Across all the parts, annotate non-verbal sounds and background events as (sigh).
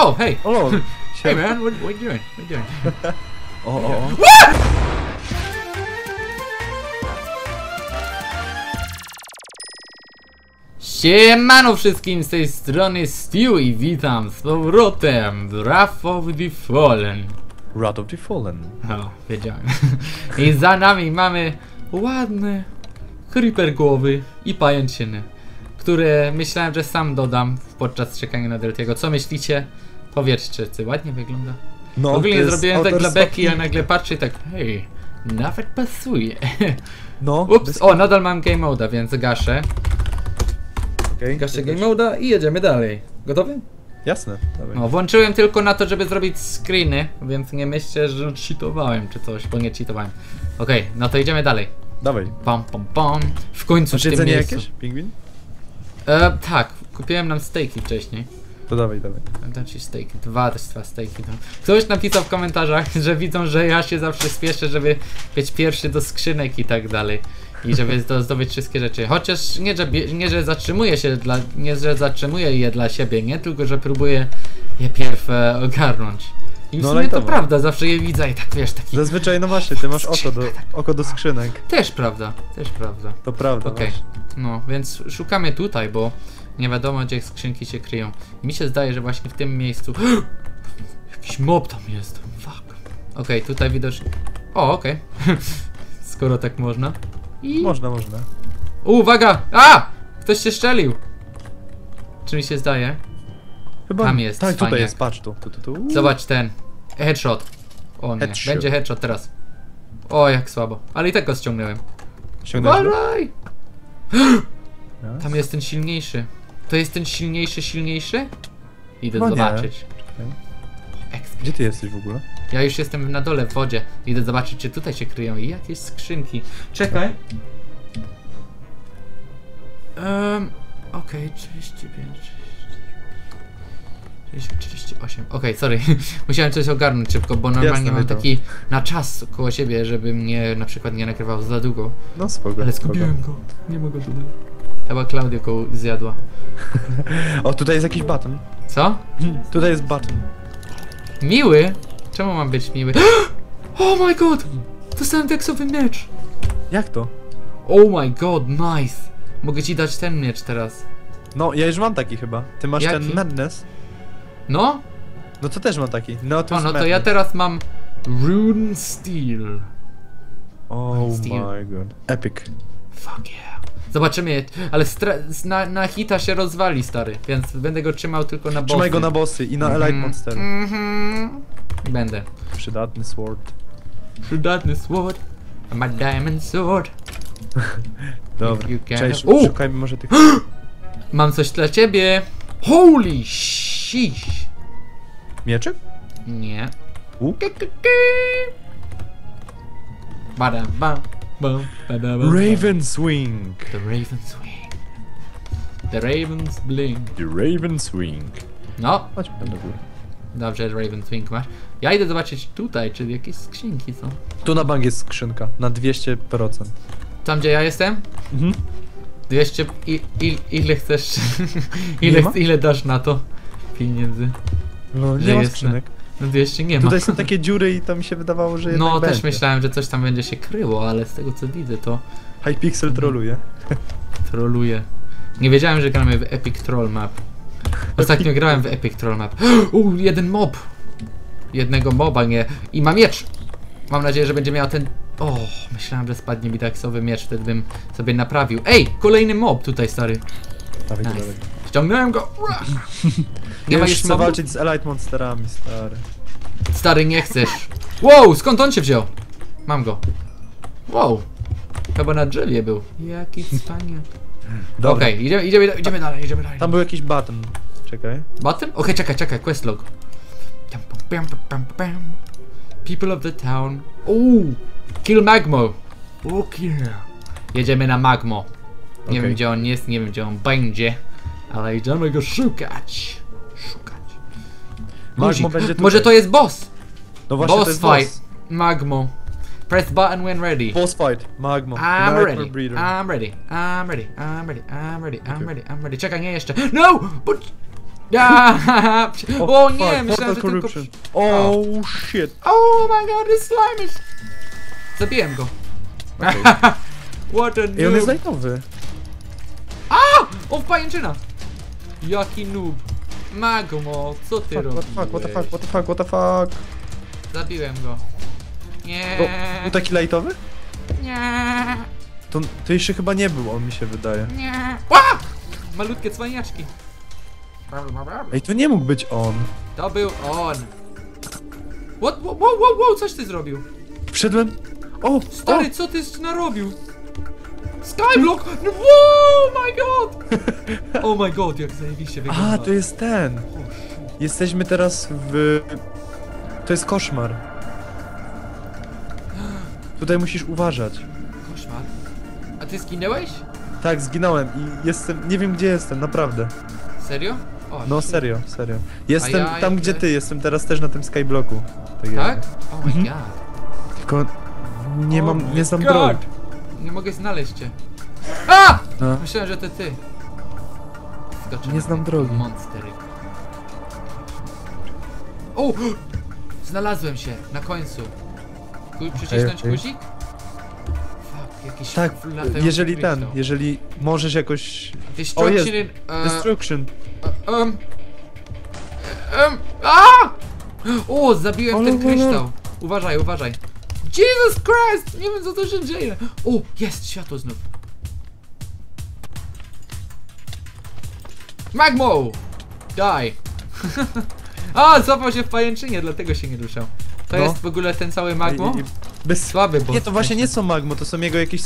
Oh, hey! O lol. (laughs) Hey man, what, what you doing? What you doing? O, o, o. Siemano wszystkim z tej strony Stu i witam z powrotem w Wrath of the Fallen. Wrath of the Fallen. O, wiedziałem. (laughs) I za nami mamy ładne creeper głowy i pajęczyny, które myślałem, że sam dodam podczas czekania na Deltiego. Co myślicie? Powiedzcie, czy ładnie wygląda? No, Ogólnie to zrobiłem tak dla Beki, a nagle patrzę i tak, hej, nawet pasuje. (laughs) No, Ups, o, nadal mam game moda, więc gaszę. okej. Gaszę game moda i jedziemy dalej. Gotowy? Jasne, dawaj. No, włączyłem tylko na to, żeby zrobić screeny, więc nie myślcie, że cheatowałem czy coś, bo nie cheatowałem. Okej, no to idziemy dalej. Dawaj. Pam, pam, pam. W końcu Masz w tym jedzenie miejscu. jakieś? Pingwin? E, tak, kupiłem nam steaki wcześniej. To dawaj, dawaj. Dam ci steaki, dwa też dwa steaki. Dam. Ktoś napisał w komentarzach, (laughs) że widzą, że ja się zawsze spieszę, żeby być pierwszy do skrzynek i tak dalej. I żeby (laughs) zdobyć wszystkie rzeczy. Chociaż nie, że, nie, że zatrzymuję się dla, nie, że zatrzymuję je dla siebie, nie? Tylko, że próbuję je pierw e, ogarnąć. I w No, sumie to prawda, zawsze je widzę i tak wiesz, taki... Zazwyczaj, no właśnie, ty masz oko do, oko do skrzynek. Też prawda, też prawda. To prawda, Okej, masz. no więc szukamy tutaj, bo nie wiadomo gdzie skrzynki się kryją. Mi się zdaje, że właśnie w tym miejscu. (gasps) Jakiś mob tam jest. Fuck. Okej, tutaj widocznie. O, okej. (laughs) Skoro tak można. I. Można, można. Uwaga! A! Ktoś się strzelił! Czy mi się zdaje? Chyba Tam jest, Tak, tutaj jest, patrz tu. tu, tu, tu. Zobacz ten. Headshot. O nie, Headshot. będzie headshot teraz. O, jak słabo. Ale i tak go ściągnąłem. Ściągnąłeś go? Uważaj! Raz. Tam jest ten silniejszy. To jest ten silniejszy, silniejszy? Idę No nie. zobaczyć. Gdzie ty jesteś w ogóle? Ja już jestem na dole w wodzie. Idę zobaczyć, czy tutaj się kryją i jakieś skrzynki. Czekaj. Um, Okej, 35, 30, 38. Okej, sorry. (laughs) Musiałem coś ogarnąć szybko, bo normalnie Jasne, mam wiadomo. taki na czas koło siebie, żeby mnie na przykład nie nakrywał za długo. No spoko. Ale spoko. zgubiłem go. Nie mogę tutaj. Chyba Klaudia go zjadła. (laughs) O, tutaj jest jakiś button. Co? Tutaj jest button. Miły? Czemu mam być miły? (gasps) Oh my god! Dostałem deksowy miecz! Jak to? Oh my god, nice! Mogę ci dać ten miecz teraz. No, ja już mam taki chyba. Ty masz Jaki? ten Madness. No? No to też mam taki. No to O, no to ja teraz mam Rune Steel. Oh Steel. my god. Epic. Fuck yeah. Zobaczymy, ale na, na hita się rozwali, stary, więc będę go trzymał tylko na bossy. Trzymaj go na bossy i na Mhm, Elite Monster. Mhm. Będę. Przydatny sword. Przydatny sword. My diamond sword. (laughs) Dobra. Cześć, szukajmy może tych... (gasps) Mam coś dla ciebie. Holy shish. Mieczyk? Nie. Ki. Bada, bam, bam, bada, bam, bam. Raven's Wing. The Raven's Wing. The Raven's Blink. The Raven's Wing. No, Chodźmy tam do góry. dobrze, Raven's Wing masz. Ja idę zobaczyć tutaj, czy jakieś skrzynki są. Tu na bank jest skrzynka. Na 200%. Tam, gdzie ja jestem? Mhm. 200... I, il, ile chcesz? (laughs) ile, ile dasz na to? Pieniędzy. No, nie ma skrzynek. No 200 nie ma. Tutaj są takie dziury i to mi się wydawało, że No, też będzie. myślałem, że coś tam będzie się kryło, ale z tego co widzę, to Hypixel troluje. troluje. Nie wiedziałem, że gramy w Epic Troll Map. Ostatnio grałem w Epic Troll Map. (gasps) U, jeden mob! Jednego moba, nie. I ma miecz! Mam nadzieję, że będzie miał ten... O, myślałem, że spadnie mi taksowy miecz, wtedy bym sobie naprawił. Ej, kolejny mob tutaj, stary. Nice. Dawaj. Ściągnąłem go! Ura! Nie Ja ma już mobu? walczyć z Elite Monsterami, stary. Stary, nie chcesz. Wow, skąd on się wziął? Mam go. Wow. Chyba na drzewie był. Jaki cwaniak. Dobra. Okej, idziemy, idziemy, idziemy dalej, idziemy dalej. Tam był jakiś button. Czekaj. Button? Okej, czekaj, czekaj, quest log. Pam, pam, pam, pam, pam. People of the town. Uuu, kill Magmo. Ok, yeah. Jedziemy na Magmo. Nie wiem gdzie on jest, nie wiem gdzie on będzie, ale idziemy go szukać. Szukać. Magmo będzie tutaj. Może to jest boss? No właśnie to boss jest fight. boss. Magmo. Press button when ready. Boss fight. Magmo. I'm Nightmare ready. Breeder. I'm ready. I'm ready. I'm ready. I'm ready. I'm ready. I'm ready. Czekaj, nie jeszcze. No! But... Ja! (laughs) O nie, fuck, myślałem, że tylko... corruption. Oh shit. Oh my god, this slime is... Zabiłem go. Okej. (laughs) What a Ej, on jest noob. lightowy. O, pajęczyna! Jaki noob. Magmo, co ty robisz? what the fuck, what the fuck, what the fuck, what the fuck. Zabiłem go. Nie. O, był taki lightowy? Nie. To, to jeszcze chyba nie był, on mi się wydaje. Nie. Ła! Malutkie cwaniaczki. Ej, to nie mógł być on. To był on. What? Wow, wow, wow, coś ty zrobił. Wszedłem... O, Stary, co ty narobił? Skyblock! No, wow, my god! Oh my god, jak zajebiście wygląda. A, to jest ten. Jesteśmy teraz w... To jest koszmar. Tutaj musisz uważać. Koszmar. A ty zginęłeś? Tak, zginąłem i jestem... Nie wiem gdzie jestem, naprawdę. Serio? O, No serio, serio. Jestem ja tam gdzie ty, jestem teraz też na tym skyblocku. Tak? jakby. Oh my Mhm. god. Tylko... Nie Oh mam... Nie znam God. Nie mogę znaleźć cię. A! No. Myślałem, że to ty. Nie na znam drogi. Monstery. O! Znalazłem się, na końcu. Ku- Przycisnąć okej. guzik? Fuck, jakiś Tak, jeżeli ten, jeżeli możesz jakoś... Destruction... e, Destruction. e, um, um, a! O, zabiłem Ale ten kryształ. Uważaj, uważaj. Jesus Christ! Nie wiem co to się dzieje. O, jest światło znów. Magmo! Daj. (laughs) A, złapał się w pajęczynie, dlatego się nie ruszał. To No. jest w ogóle ten cały magmo? I- i- Bez... Słaby boss. Nie, to właśnie nie są magmo, to są jego jakieś...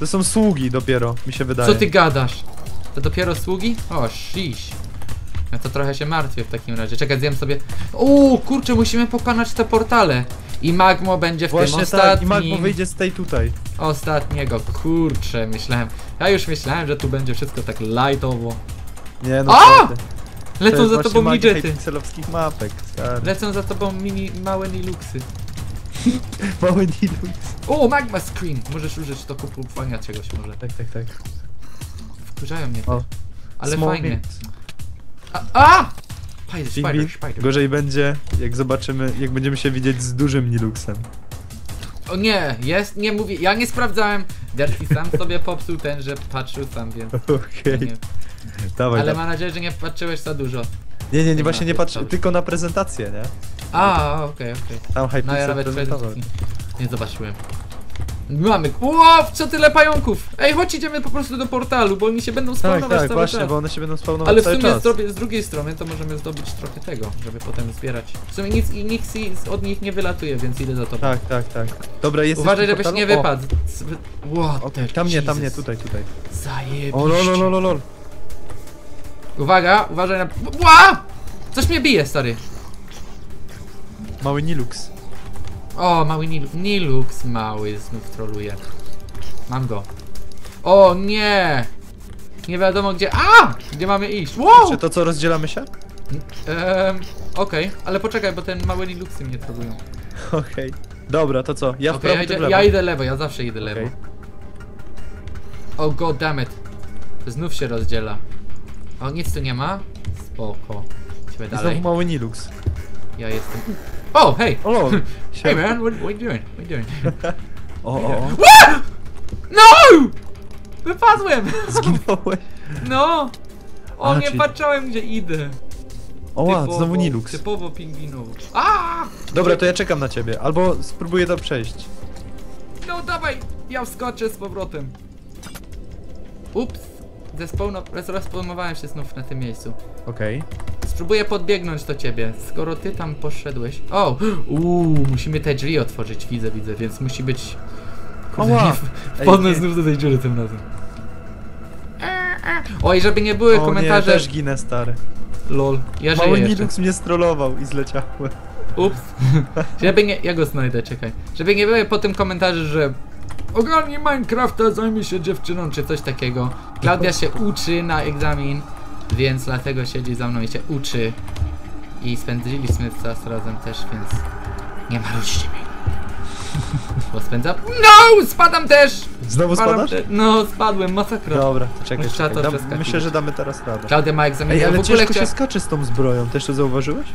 To są sługi dopiero, mi się wydaje. Co ty gadasz? To dopiero sługi? O, shish. No to trochę się martwię w takim razie. Czekaj, zjem sobie... Uuu, kurczę, musimy pokonać te portale. I Magmo będzie w tym Właśnie ostatnim... tak, i magmo wyjdzie z tej tutaj. Ostatniego, kurczę, myślałem... Ja już myślałem, że tu będzie wszystko tak lightowo. Nie no, A! To Lecą za tobą magia midgety. pikselowskich mapek, stary. Lecą za tobą mini, małe niluxy. (laughs) Mały Nilux. O, Magma Screen! Możesz użyć do kupowania czegoś może. Tak, tak, tak. Wkurzają mnie O. Ale small fajnie. A! a! Spider, Pingwin. spider, spider. Gorzej będzie, jak zobaczymy, jak będziemy się widzieć z dużym Niluxem. O nie, jest, nie mówię, ja nie sprawdzałem. Derki sam sobie popsuł ten, że patrzył sam, więc Okej, dawaj, Ale dawaj. mam nadzieję, że nie patrzyłeś za dużo. Nie, nie, nie, Nie właśnie nie to patrz, dobrze. tylko na prezentację, nie? A, okej, okej. Tam No ja Hypixel nawet prezentował. nie zobaczyłem. Mamy, wow, co tyle pająków! Ej, chodź idziemy po prostu do portalu, bo oni się będą Tak, spawnować tak, cały właśnie, czas. bo one się będą spawnować Ale w cały sumie czas. z, drugiej- z drugiej strony to możemy zdobyć trochę tego, żeby potem zbierać. W sumie nic, i z- od nich nie wylatuje, więc idę za tobą. Tak, tak, tak. Dobra, jest Uważaj, żebyś nie wypadł. What tam nie, tam nie, Jesus. tutaj, tutaj. Zajebiście. O, lol, lol, lol, lol. Uwaga, uważaj na... Ła! Coś mnie bije, stary. Mały Nilux. O, mały Nil Nilux mały znów troluje. Mam go. O nie! Nie wiadomo gdzie... A! Gdzie mamy iść? Wow! Czy to co, rozdzielamy się? Ehm, okej, ale poczekaj, bo ten małe Linuxy mnie trolują. Okej. Dobra, to co? Ja w prawo, ja, idę, lewo. ja idę lewo, ja zawsze idę lewo. O oh, god damn it. Znów się rozdziela. O, nic tu nie ma? Spoko. Idziemy dalej. znowu mały Nilux. Ja jestem... O, hej! O, lol. (laughs) Hey man, what, what you doing? What you doing? (laughs) O, o, o. No! Wypadłem! (laughs) Zginąłeś. No! O, A, nie czyli- patrzałem gdzie idę. O, ła, znowu Nilux. Typowo pingwinowo. A! Dobra, to ja czekam na ciebie. Albo spróbuję to przejść. No dawaj! Ja wskoczę z powrotem. Ups. Zespawno... Rozspawnowałem się znów na tym miejscu. Okej. Spróbuję podbiegnąć do ciebie, skoro ty tam poszedłeś. O! Uuu, musimy te drzwi otworzyć, widzę, widzę, więc musi być... Kurde, nie w- Wpadnę znów do tej dziury tym razem. Oj, żeby nie były O nie, komentarze... też ginę, stary. Lol, ja Mały żyję jeszcze. Nilux mnie strollował i zleciałem. Ups. Żeby nie... Ja go znajdę, czekaj. Żeby nie były po tym komentarze, że... Ogarnij Minecrafta, zajmij się dziewczyną, czy coś takiego. Klaudia się uczy na egzamin, więc dlatego siedzi za mną i się uczy. I spędziliśmy czas razem też, więc... Nie marudźcie mnie. (laughs) Rozpędzam. No! Spadam też! Znowu Spadam spadasz? te- No, spadłem, masakra. Dobra, to czekaj, to czekaj. Dam, myślę, że damy teraz radę. Klaudia ma egzamin. Ej, ale w ogóle ciężko chcia... się skacze z tą zbroją, też to zauważyłeś?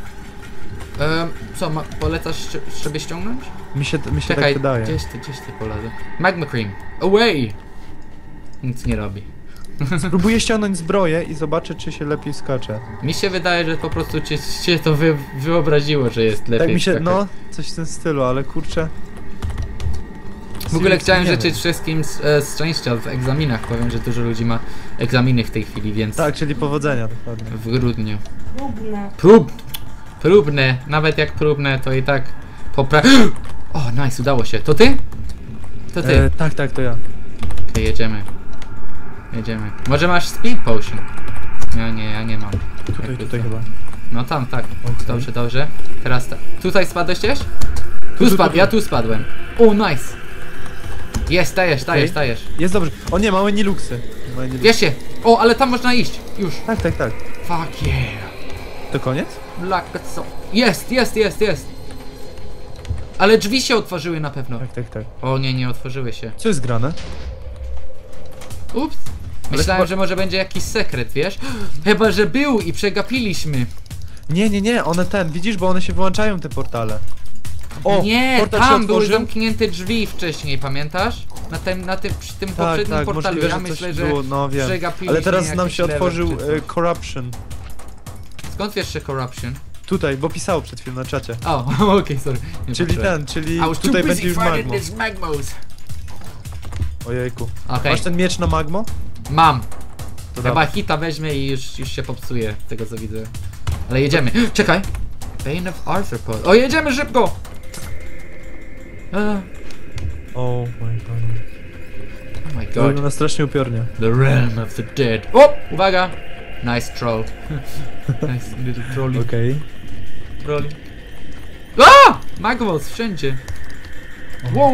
Em, co, ma... polecasz sz- sobie ściągnąć? Mi się, mi się Czekaj, tak wydaje. gdzieś ty, gdzieś ty polazę. Magma Cream. Away! Nic nie robi. (laughs) Próbuję ściągnąć zbroję i zobaczę, czy się lepiej skacze. Mi się wydaje, że po prostu cię, cię to wy, wyobraziło, że jest lepiej tak mi się, skakać. no, coś w tym stylu, ale kurczę. W ogóle chciałem życzyć wszystkim s- e, szczęścia w egzaminach. Powiem, że dużo ludzi ma egzaminy w tej chwili, więc Tak, czyli powodzenia, dokładnie. w grudniu. Próbne. Prób! Próbne, nawet jak próbne, to i tak popra... (gasps) O, nice, udało się. To ty? To ty. E, tak, tak, to ja. Okej, jedziemy. Jedziemy. Może masz speed potion? Ja nie, ja nie mam. Tutaj, Jakby tutaj co. chyba. No tam, tak. Okej. Dobrze, dobrze. Teraz tak. Tutaj spadłeś też? Tu tu, spadł, tu. ja tu spadłem. O, nice. Jest, dajesz, dajesz, Okej. dajesz. Jest dobrze. O nie, małe niluksy. Niluksy. Wiesz się. O, ale tam można iść. Już. Tak, tak, tak. Fuck yeah. To koniec? Black so. Jest, jest, jest, jest. Ale drzwi się otworzyły na pewno. Tak, tak, tak. O nie, nie otworzyły się. Co jest grane? Ups. Myślałem, chyba- że może będzie jakiś sekret, wiesz? (gasps) Chyba, że był i przegapiliśmy. Nie, nie, nie, one ten, widzisz, bo one się wyłączają, te portale. O, nie, tam były zamknięte drzwi wcześniej, pamiętasz? Na tym, na tym, przy tym Tak, poprzednim tak, portalu. możliwe, ja myślę, że było, no wiem. Ale teraz nam się otworzył e, Corruption. Skąd wiesz, że corruption? Tutaj, bo pisało przed chwilą na czacie. O, (laughs) okej, sorry. Nie Czyli patrzyłem. ten, czyli tutaj będzie już magmo. Ojejku. Okej, Masz ten miecz na magmo? Mam. To Chyba dawaj. hita weźmie i już, już się popsuje, z tego co widzę. Ale jedziemy. (gasps) Czekaj! Bane of Arthropod. O, jedziemy szybko! E, Oh my god. oh my god. wygląda strasznie upiornie. The realm of the dead. O! Uwaga! Nice troll. (laughs) nice little trolli. Okej. trolli. A! Magmos wszędzie. Wow!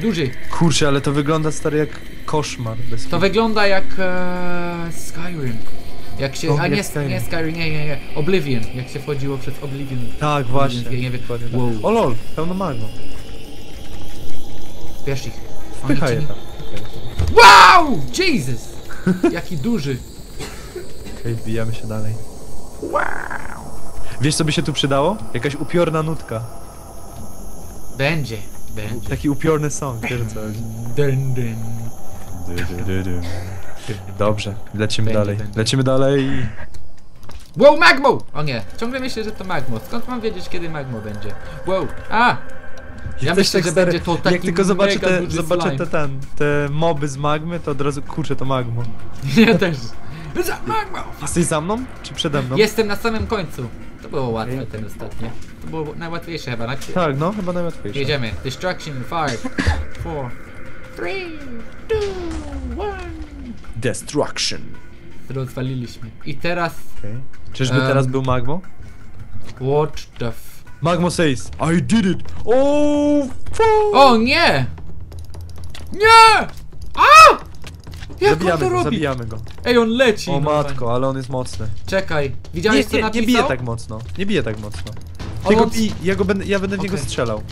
Duży. Kurczę, ale to wygląda stary jak koszmar. Bez To wygląda jak e, Skyrim. Jak się. A nie, Skyrim. nie Skyrim, nie, nie, nie. Oblivion. Jak się wchodziło przez Oblivion. Tak, właśnie. Nie, nie wiem. Wow. O lol, pełno magmo. Bierz ich. Wpychaj nie- tam. Wow! Jesus! (laughs) Jaki duży. Okej, wbijamy się dalej. Wow! Wiesz co by się tu przydało? Jakaś upiorna nutka. Będzie. Będzie. Taki upiorny song, wiesz co chodzi. Dun, dun. Dobrze, lecimy Będzie, dalej. będzie. Lecimy dalej. Wow, Magmo! O nie, ciągle myślę, że to Magmo. Skąd mam wiedzieć, kiedy Magmo będzie? Wow, a! Ja myślę, tak że stary, będzie to taki Jak tylko zobaczę, te, zobaczę slime. te, ten, te moby z magmy, to od razu kurczę to magmo. (laughs) Ja też. Za Magmo! Jesteś za mną? Czy przede mną? Jestem na samym końcu. To było łatwe, ten ostatni. To było najłatwiejsze chyba. Na... Tak, no, chyba najłatwiejsze. Jedziemy. Destruction, 5, 4, 3, 2, 1. Destruction. Rozwaliliśmy. I teraz... Okay. Czyżby Em. teraz był magmo? What the f... Magmo says, I did it! Oh, fuck! O nie! Nie! A! Jak on Zabijamy to go, robi? zabijamy go. Ej, on leci. O normalnie. matko, ale on jest mocny. Czekaj, Nie, widziałeś co nie, napisał? nie bije tak mocno. Nie bije tak mocno. On go on- bij, ja, go będę, ja będę w niego strzelał.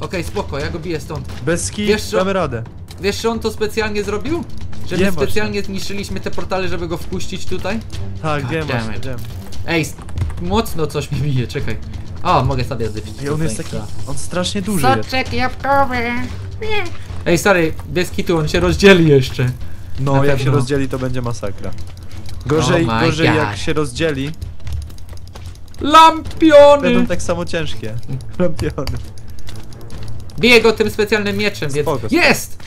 Okej, spoko, ja go biję stąd. Bez ski Wiesz co? damy radę. Wiesz, że on to specjalnie zrobił? Że my specjalnie zniszczyliśmy te portale, żeby go wpuścić tutaj? Tak, wiem damn właśnie, it. wiem. Ej, s- mocno coś mi bije, czekaj. O, mogę sobie zjeść. I on jest taki, on strasznie duży jest. Soczek jabłkowy. Ej, stary, bez kitu, on się rozdzieli jeszcze. No, Na jak się pewno. rozdzieli, to będzie masakra. Gorzej, Oh my gorzej God. jak się rozdzieli, Lampiony! będą tak samo ciężkie. (laughs) Lampiony. Biję go tym specjalnym mieczem, więc... Spoko, spoko. Jest!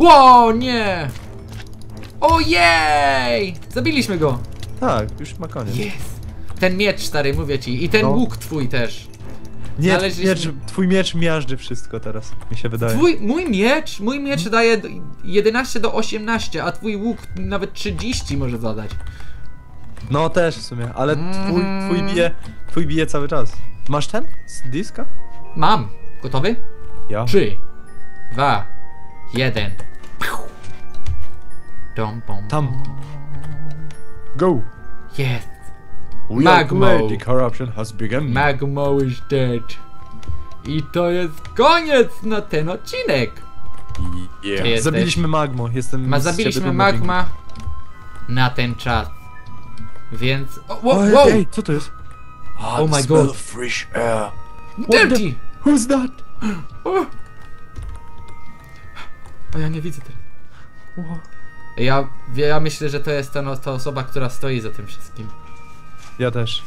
Ło, nie! Ojej! Zabiliśmy go! Tak, już ma koniec. Jest! Ten miecz, stary, mówię ci. I ten No. łuk twój też. Nie, Należy- miecz, twój miecz miażdży wszystko teraz, mi się wydaje. Twój, mój miecz, mój miecz daje d- 11 do 18, a twój łuk nawet 30 może zadać. No też w sumie, ale twój, Mhm. twój bije, twój bije cały czas. Masz ten? Z diska? Mam. Gotowy? Ja. 3, 2, 1. Dom, bom. Tam. Go! Jest. We Magmo. the corruption has begun. Magmo is dead. I to jest koniec na ten odcinek. Yeah. Zabiliśmy magmo, jestem Ma zabiliśmy magma na ten czas. Więc. O, wow, wow. ej, co to jest? Oh my smell God. fresh air. Dirty! Who's that? A ja nie widzę teraz. Wow. Ja, ja myślę, że to jest ta, ta osoba, która stoi za tym wszystkim. Ja też.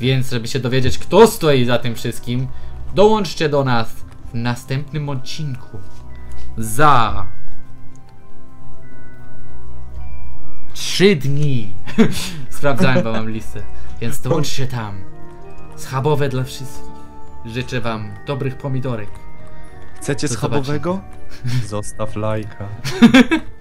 Więc, żeby się dowiedzieć, kto stoi za tym wszystkim, dołączcie do nas w następnym odcinku. Za. Trzy dni. (laughs) Sprawdzałem, bo mam listę. Więc dołączcie tam. Schabowe dla wszystkich. Życzę wam dobrych pomidorek. Chcecie Do schabowego? (laughs) Zostaw lajka. (laughs)